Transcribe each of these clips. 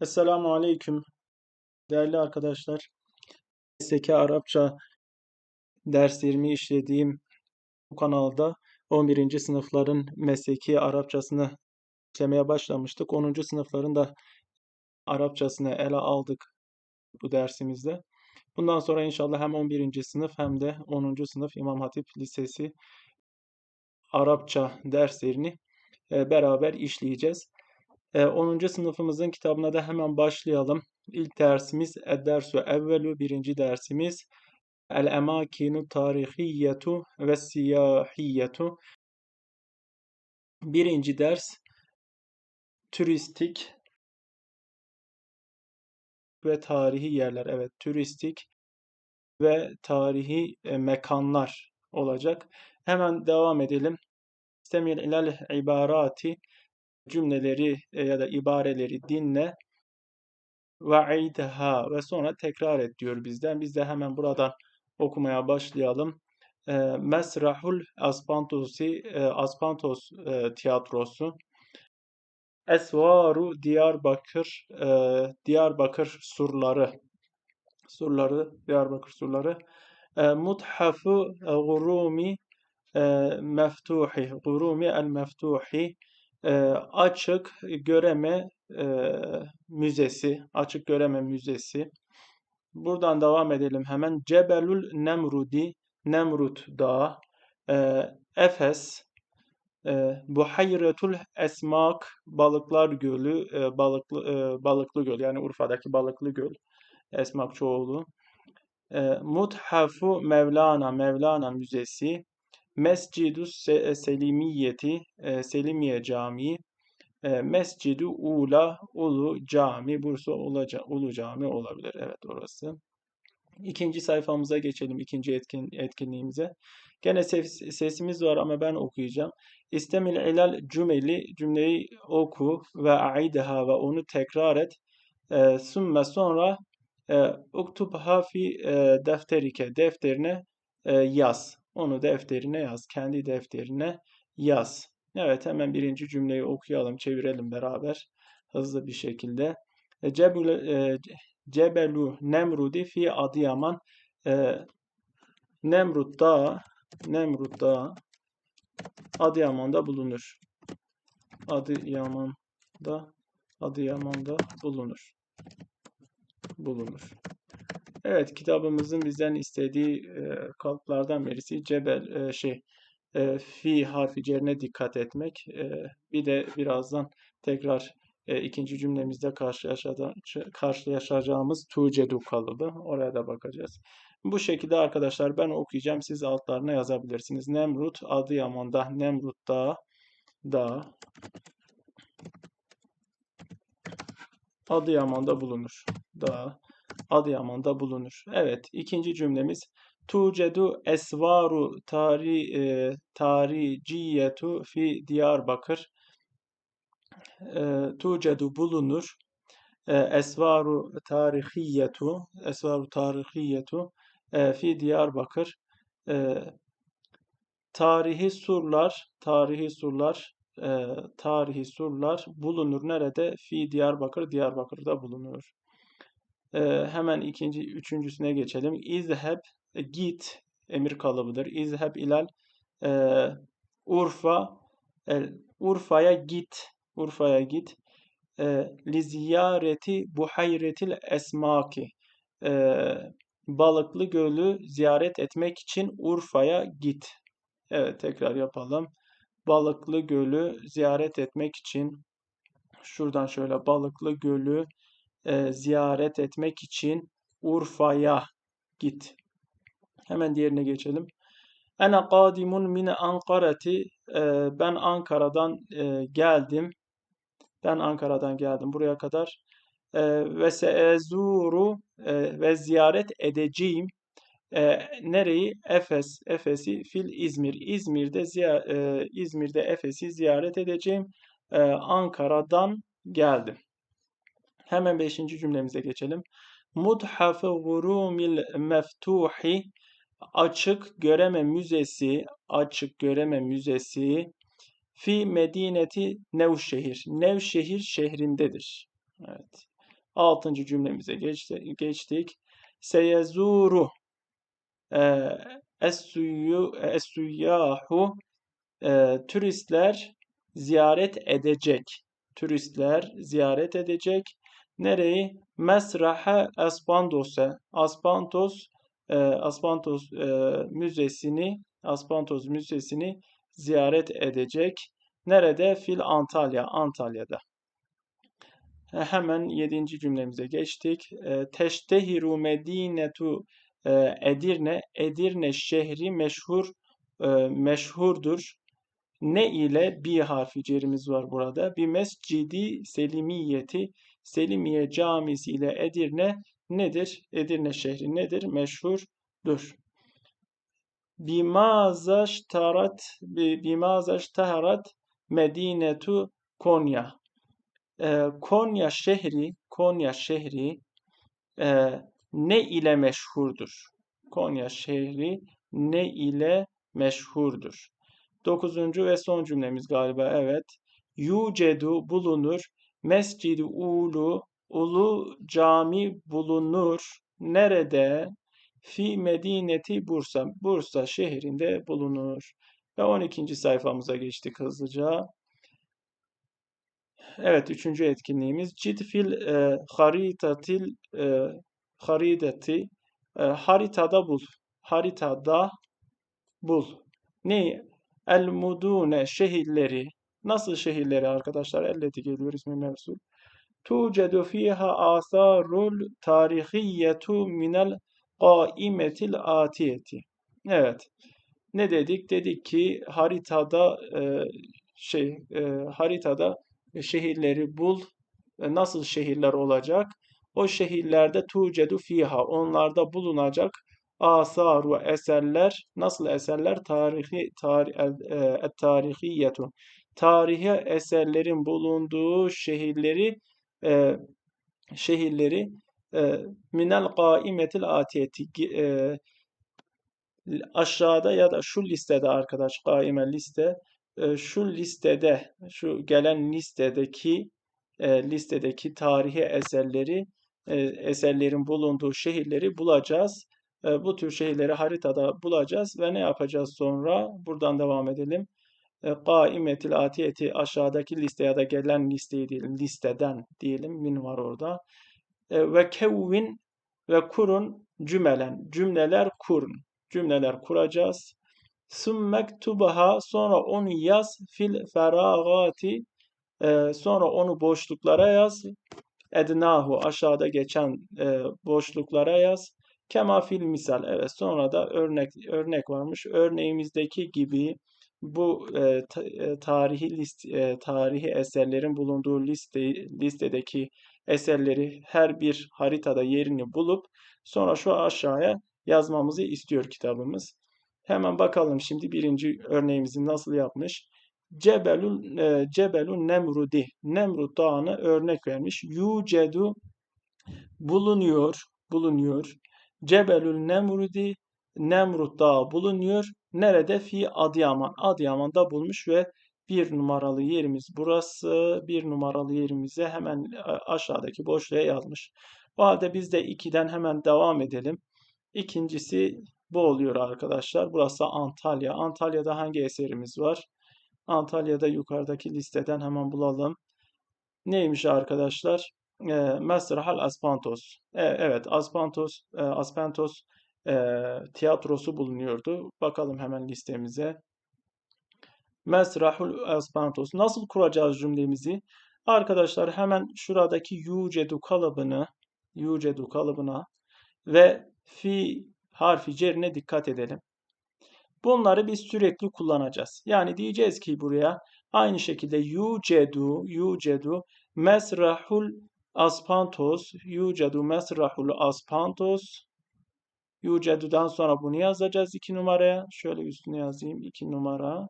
Esselamu Aleyküm değerli arkadaşlar. Mesleki Arapça derslerimi işlediğim bu kanalda 11. sınıfların mesleki Arapçasını işlemeye başlamıştık. 10. sınıfların da Arapçasını ele aldık bu dersimizde. Bundan sonra inşallah hem 11. sınıf hem de 10. sınıf İmam Hatip Lisesi Arapça derslerini e, beraber işleyeceğiz. 10. Ee, sınıfımızın kitabına da hemen başlayalım. İlk dersimiz Ed-Dersu Evvelu, birinci dersimiz El-Emakinu Tarihiyyetu ve Siyahiyyetu. Birinci ders turistik ve tarihi yerler. Evet, turistik ve tarihi e, mekanlar olacak. Hemen devam edelim. İstemil ilal ibarati cümleleri e, ya da ibareleri dinle. Ve'idha ve sonra tekrar et diyor bizden. Biz de hemen buradan okumaya başlayalım. E, Mesrahul Aspantosi e, Aspantos tiyatrosu. Esvaru Diyarbakır Diyarbakır surları. Surları Diyarbakır surları. Muthafu Gurumi Meftuhi Gurumi el Meftuhi açık göreme müzesi, açık göreme müzesi. Buradan devam edelim hemen. Cebelül Nemrudi, Nemrut Dağı, Efes, e, Esmak, Balıklar Gölü, e, balıklı Balıklı Göl yani Urfa'daki Balıklı Göl, Esmak çoğulu. E, Muthafu Mevlana, Mevlana Müzesi, Mescidu Selimiyeti, e, Selimiye Camii, e, Mescidu Ula, Ulu Cami, Bursa Ulu, Ulu Cami olabilir. Evet orası. İkinci sayfamıza geçelim, ikinci etkin, etkinliğimize. Gene ses, sesimiz var ama ben okuyacağım. İstemil ilal cümeli, cümleyi oku ve aideha ve onu tekrar et. E, sümme sonra e, uktubha fi e, defterike, defterine e, yaz. Onu defterine yaz. Kendi defterine yaz. Evet hemen birinci cümleyi okuyalım, çevirelim beraber hızlı bir şekilde. E, Cebul, e, Cebelu Nemrudi fi Adıyaman e, Nemrut Dağı Nemrut Dağı Adıyaman'da bulunur. Adıyaman'da Adıyaman'da bulunur. Bulunur. Evet kitabımızın bizden istediği e, kalıplardan birisi cebel e, şey e, fi harfi cerine dikkat etmek. E, bir de birazdan tekrar e, ikinci cümlemizde karşılaşacağımız tucedu kalıbı. Oraya da bakacağız. Bu şekilde arkadaşlar ben okuyacağım. Siz altlarına yazabilirsiniz. Nemrut Adıyaman'da Nemrut Dağı Dağı Adıyaman'da bulunur. Dağı Adıyaman'da bulunur. Evet, ikinci cümlemiz Tucedu esvaru tari, e, tariciyetu fi Diyarbakır. E, tucedu bulunur. E, esvaru tarihiyetu esvaru tarihiyetu e, fi Diyarbakır. E, tarihi surlar, tarihi surlar, e, tarihi surlar bulunur nerede? Fi Diyarbakır, Diyarbakır'da bulunur. E, hemen ikinci, üçüncüsüne geçelim. İzheb, e, git emir kalıbıdır. İzheb ilal e, Urfa, e, Urfa'ya git, Urfa'ya git. E, li ziyareti buhayretil esmaki. E, Balıklı Gölü ziyaret etmek için Urfa'ya git. Evet tekrar yapalım. Balıklı Gölü ziyaret etmek için şuradan şöyle Balıklı Gölü e, ziyaret etmek için Urfa'ya git. Hemen diğerine geçelim. Ene kadimun mine Ankara'ti. E, ben Ankara'dan e, geldim. Ben Ankara'dan geldim buraya kadar. Ve seezuru ve ziyaret edeceğim. Nereyi? Efes, Efes'i fil İzmir. İzmir'de İzmir'de Efes'i ziyaret edeceğim. Ankara'dan geldim. Hemen beşinci cümlemize geçelim. Mudhafı gurumil meftuhi açık göreme müzesi açık göreme müzesi fi medineti Nevşehir. Nevşehir şehrindedir. Evet. Altıncı cümlemize geçti, geçtik. Seyezuru e, es-suyyahu e, turistler ziyaret edecek. Turistler ziyaret edecek. Nereyi? Mesraha Aspantos'a. Aspantos e, Aspantos e, müzesini Aspantos müzesini ziyaret edecek. Nerede? Fil Antalya. Antalya'da. E, hemen yedinci cümlemize geçtik. E, teştehiru medinetu e, Edirne. Edirne şehri meşhur meşhurdur. Ne ile bir harfi cerimiz var burada. Bir mescidi selimiyeti. Selimiye camisi ile Edirne nedir? Edirne şehri nedir? Meşhurdur. Bimazaş tarat bimazaş taharat medinetu Konya. Ee, Konya şehri Konya şehri e, ne ile meşhurdur? Konya şehri ne ile meşhurdur? Dokuzuncu ve son cümlemiz galiba evet. Yucedu bulunur. Mescid-i Ulu Ulu cami bulunur. Nerede? Fi Medineti Bursa. Bursa şehrinde bulunur. Ve 12. sayfamıza geçtik hızlıca. Evet, üçüncü etkinliğimiz Cidfil e, haritatil e, haritati e, haritada bul. Haritada bul. Ne? El mudune şehirleri. Nasıl şehirleri arkadaşlar? Elleti geliyor ismi mevsul. Tucedu fiha asarul tarihiyetu minel qaimetil atiyeti. Evet. Ne dedik? Dedik ki haritada e, şey e, haritada şehirleri bul. E, nasıl şehirler olacak? O şehirlerde tucedu fiha onlarda bulunacak asaru eserler nasıl eserler tarihi tarih e, tarihiyetu tarihi eserlerin bulunduğu şehirleri e, şehirleri e, minel kaimetil atiyeti e, aşağıda ya da şu listede arkadaş kaime liste e, şu listede şu gelen listedeki e, listedeki tarihi eserleri e, eserlerin bulunduğu şehirleri bulacağız. E, bu tür şehirleri haritada bulacağız ve ne yapacağız sonra? Buradan devam edelim. E, Kaimetil atiyeti aşağıdaki liste ya da gelen listeyi diyelim. Listeden diyelim. Min var orada. E, ve kevvin ve kurun cümelen. Cümleler kurun. Cümleler kuracağız. Sümmektubaha sonra onu yaz fil feragati sonra onu boşluklara yaz. Ednahu aşağıda geçen boşluklara yaz. Kema fil misal. Evet sonra da örnek örnek varmış. Örneğimizdeki gibi bu e, e, tarihi list e, tarihi eserlerin bulunduğu liste listedeki eserleri her bir haritada yerini bulup sonra şu aşağıya yazmamızı istiyor kitabımız. Hemen bakalım şimdi birinci örneğimizi nasıl yapmış. Cebelun e, Cebelun Nemrudi. Nemrut Dağı'na örnek vermiş. Yucedu bulunuyor, bulunuyor. Cebelül Nemrudi Nemrut Dağı bulunuyor. Nerede? Fi Adıyaman. Adıyaman'da bulmuş ve bir numaralı yerimiz burası. Bir numaralı yerimize hemen aşağıdaki boşluğa yazmış. O halde biz de 2'den hemen devam edelim. İkincisi bu oluyor arkadaşlar. Burası Antalya. Antalya'da hangi eserimiz var? Antalya'da yukarıdaki listeden hemen bulalım. Neymiş arkadaşlar? E, Mesrahal Aspantos. E, evet Aspantos, e, Aspantos e, tiyatrosu bulunuyordu. Bakalım hemen listemize. Mesrahul Aspantos. Nasıl kuracağız cümlemizi? Arkadaşlar hemen şuradaki yucedu kalıbını yucedu kalıbına ve fi harfi cerine dikkat edelim. Bunları biz sürekli kullanacağız. Yani diyeceğiz ki buraya aynı şekilde yucedu yucedu mesrahul aspantos yucedu mesrahul aspantos Yucedu'dan sonra bunu yazacağız 2 numaraya. Şöyle üstüne yazayım 2 numara.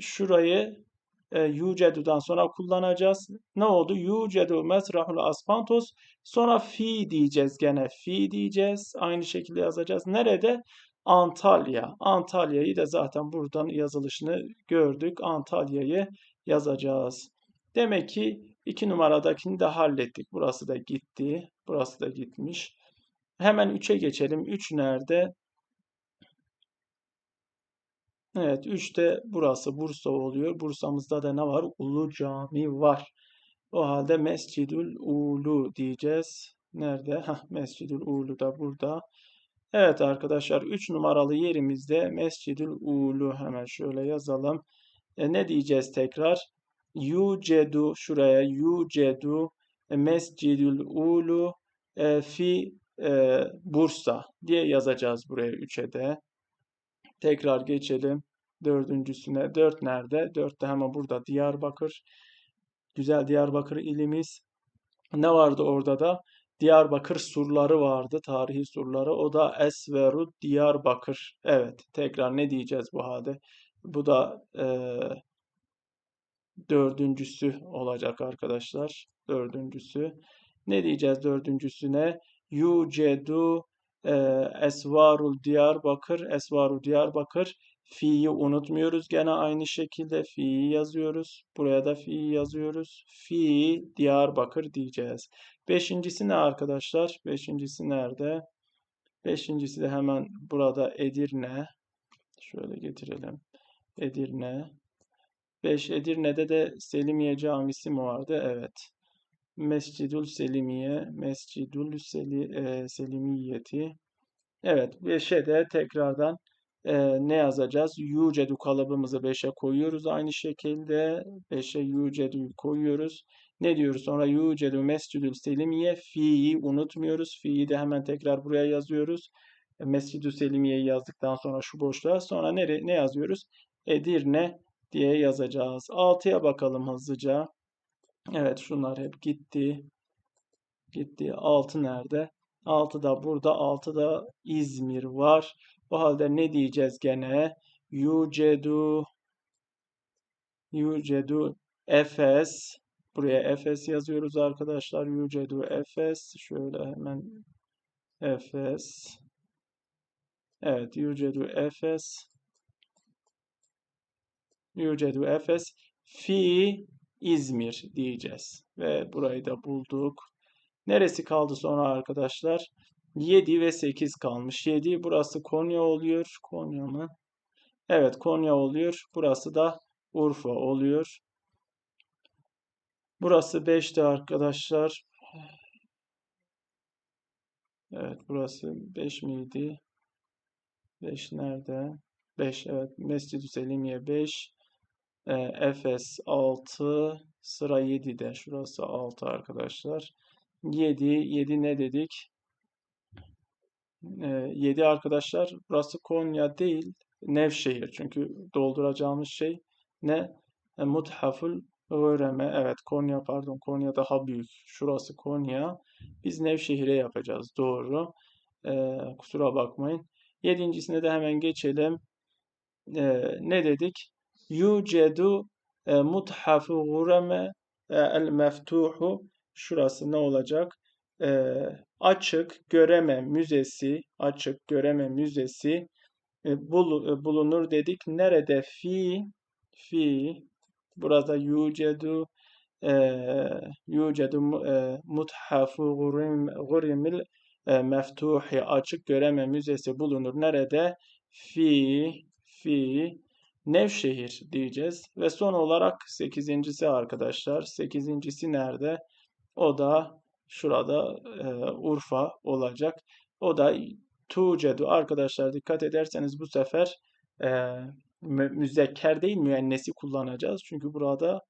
Şurayı e, yucedu'dan sonra kullanacağız. Ne oldu? Yucedu mesrahul aspantos. Sonra fi diyeceğiz gene. Fi diyeceğiz. Aynı şekilde yazacağız. Nerede? Antalya. Antalya'yı da zaten buradan yazılışını gördük. Antalya'yı yazacağız. Demek ki 2 numaradakini de hallettik. Burası da gitti. Burası da gitmiş. Hemen 3'e geçelim. 3 nerede? Evet 3'te burası Bursa oluyor. Bursa'mızda da ne var? Ulu Cami var. O halde Mescidül Ulu diyeceğiz. Nerede? Heh, Mescidül Ulu da burada. Evet arkadaşlar 3 numaralı yerimizde Mescidül Ulu hemen şöyle yazalım. E, ne diyeceğiz tekrar? Yucedu şuraya yucedu Mescidül Ulu e, fi e, Bursa diye yazacağız buraya 3'e de. Tekrar geçelim. Dördüncüsüne. Dört nerede? Dört de hemen burada. Diyarbakır. Güzel Diyarbakır ilimiz. Ne vardı orada da? Diyarbakır surları vardı. Tarihi surları. O da Esveru Diyarbakır. Evet. Tekrar ne diyeceğiz bu halde? Bu da e, dördüncüsü olacak arkadaşlar. Dördüncüsü. Ne diyeceğiz dördüncüsüne? Yucedu e, Esvarul Diyarbakır. Esvarul Diyarbakır. Fi'yi unutmuyoruz. Gene aynı şekilde fi'yi yazıyoruz. Buraya da fi'yi yazıyoruz. Fi Diyarbakır diyeceğiz. Beşincisi ne arkadaşlar? Beşincisi nerede? Beşincisi de hemen burada Edirne. Şöyle getirelim. Edirne. 5 Edirne'de de Selimiye Camisi mi vardı? Evet. Mescidül Selimiye, Mescidül Seli, e, Selimiyeti. Evet, 5'e de tekrardan e, ne yazacağız? Yücedu kalıbımızı 5'e koyuyoruz. Aynı şekilde 5'e yücedu koyuyoruz. Ne diyoruz? Sonra yücedu mescidül selimiye fi'yi unutmuyoruz. Fi'yi de hemen tekrar buraya yazıyoruz. E, mescidü selimiyeyi yazdıktan sonra şu boşluğa sonra nere, ne yazıyoruz? Edirne diye yazacağız. 6'ya bakalım hızlıca. Evet şunlar hep gitti. Gitti. 6 nerede? 6 da burada. 6 da İzmir var. O halde ne diyeceğiz gene? Yucedu Yucedu Efes Buraya Efes yazıyoruz arkadaşlar. Yucedu Efes. Şöyle hemen Efes. Evet. Yucedu Efes. Yucedu Efes. Fi İzmir diyeceğiz. Ve burayı da bulduk. Neresi kaldı sonra arkadaşlar? 7 ve 8 kalmış. 7 burası Konya oluyor. Konya mı? Evet Konya oluyor. Burası da Urfa oluyor. Burası 5'ti arkadaşlar. Evet burası 5 miydi? 5 nerede? 5 evet. Mescid-i Selimiye 5. E, Efes 6. Sıra 7'de. Şurası 6 arkadaşlar. 7. 7 ne dedik? 7 arkadaşlar burası Konya değil Nevşehir. Çünkü dolduracağımız şey ne? E, Muthaful Öğreme. Evet Konya pardon Konya daha büyük. Şurası Konya. Biz Nevşehir'e yapacağız. Doğru. Ee, kusura bakmayın. Yedincisine de hemen geçelim. Ee, ne dedik? Yucedu e, muthafu gureme e, el meftuhu. Şurası ne olacak? Ee, açık göreme müzesi, açık göreme müzesi e, bulunur dedik. Nerede? Fi, fi, burada yucedu, e, yucedu e, muthafu gurimil e, meftuhi, açık göreme müzesi bulunur. Nerede? Fi, fi, Nevşehir diyeceğiz. Ve son olarak sekizincisi arkadaşlar. Sekizincisi nerede? O da şurada e, Urfa olacak. O da tucedu arkadaşlar dikkat ederseniz bu sefer e, müzekker değil müennesi kullanacağız. Çünkü burada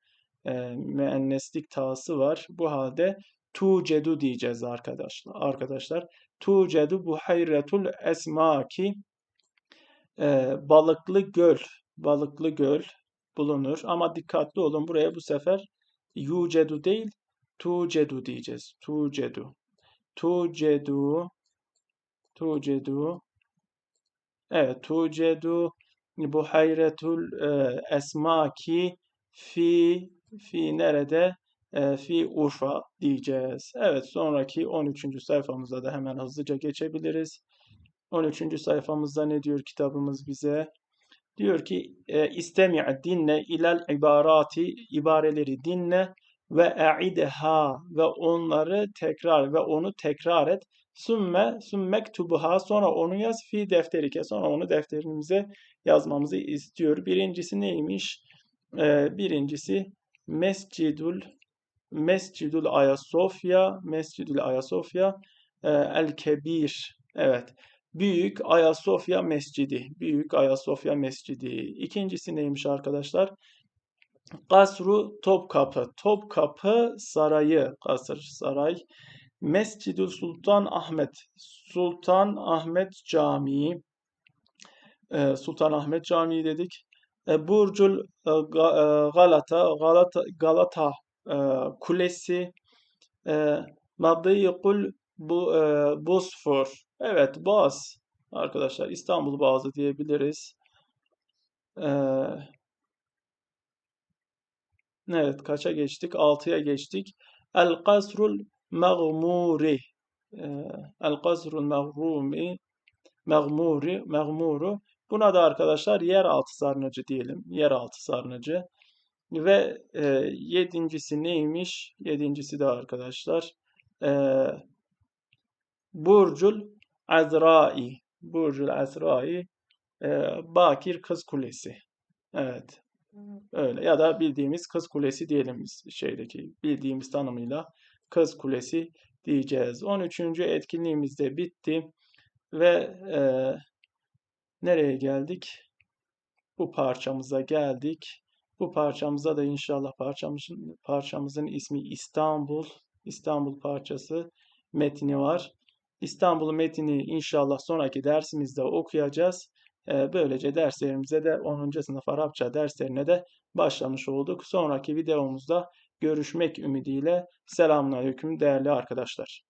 e, müenneslik tası var. Bu halde tucedu diyeceğiz arkadaşlar. Arkadaşlar tucedu buhayretul esmaki e, balıklı göl balıklı göl bulunur. Ama dikkatli olun buraya bu sefer yucedu değil tucedu diyeceğiz. Tucedu. Tucedu. Tucedu. Evet. Tucedu buhayretul e, esmaki fi fi nerede? E, fi Urfa diyeceğiz. Evet. Sonraki 13. sayfamıza da hemen hızlıca geçebiliriz. 13. sayfamızda ne diyor kitabımız bize? Diyor ki e, istemi' dinle ilal ibarati ibareleri dinle ve e'idha ve onları tekrar ve onu tekrar et. Sümme sümmektubuha sonra onu yaz fi defterike sonra onu defterimize yazmamızı istiyor. Birincisi neymiş? Ee, birincisi Mescidul Mescidul Ayasofya Mescidul Ayasofya e, El Kebir evet Büyük Ayasofya Mescidi Büyük Ayasofya Mescidi İkincisi neymiş arkadaşlar? Kasru Topkapı. Topkapı Sarayı. Kasır Saray. Mescidü Sultan Ahmet. Sultan Ahmet Camii. Ee, Sultan Ahmet Camii dedik. E, Burcul e, e, Galata. Galata, Galata Kulesi. Madıyıkul bu, Bosfor. Evet, Boğaz. Arkadaşlar İstanbul Boğazı diyebiliriz. Ee, Evet kaça geçtik? 6'ya geçtik. El kasrul mağmuri. Ee, El kasrul mağrumi mağmuri mağmuru. Buna da arkadaşlar yeraltı sarnıcı diyelim. Yeraltı sarnıcı. Ve e, yedincisi neymiş? Yedincisi de arkadaşlar e, Burcul Azrai. Burcul Azrai e, Bakir Kız Kulesi. Evet. Öyle ya da bildiğimiz Kız Kulesi diyelim şeydeki bildiğimiz tanımıyla Kız Kulesi diyeceğiz. 13. etkinliğimiz de bitti ve e, nereye geldik? Bu parçamıza geldik. Bu parçamıza da inşallah parçamızın parçamızın ismi İstanbul. İstanbul parçası metni var. İstanbul metni inşallah sonraki dersimizde okuyacağız. Ee, böylece derslerimize de 10. sınıf Arapça derslerine de başlamış olduk. Sonraki videomuzda görüşmek ümidiyle selamünaleyküm değerli arkadaşlar.